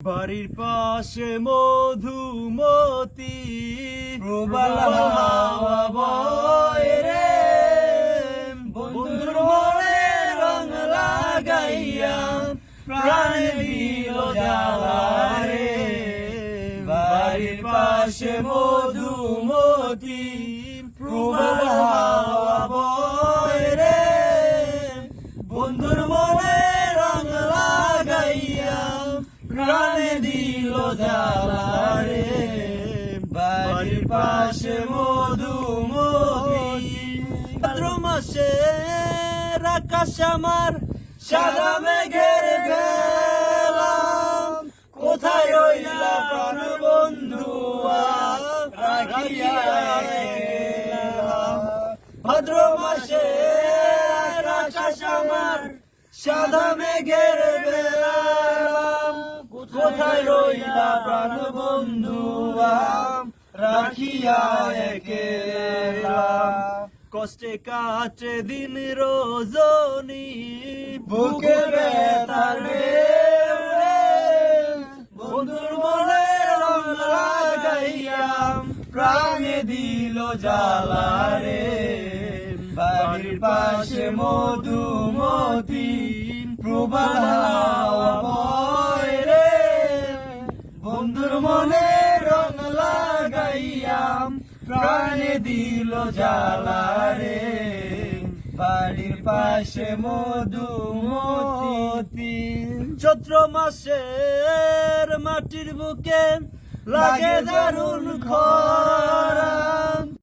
বাড়ির পাশে মধুমতি রে, বন্ধুর মনে রং লাগাইয়া প্রাণ রে। বাড়ির পাশে মধুমতি প্রবল দিল জ্বালা রে বাড়ির পাশে মধুমতি ভাদ্র মাসে আকাশ আমার, সাদা মেঘের ভেলা কোথায় রইলা প্রাণ বন্ধু। ভাদ্র মাসে আকাশ আমার, সাদা মেঘের বেলা। প্রাণ বন্ধু রাখিয়া একেলা কষ্টে কাটে দিন রজনী, বুকে বেতার বন্ধুর মনে রং লাগাইয়া প্রাণে দিল জ্বালা রে বাড়ির পাশে মধুমতি, প্রবাল প্রাণে দিল জালারে বাড়ির পাশে মধু মধুমতি চৈত্র মাসের মাটির বুকে লাগে দারুণ খরা।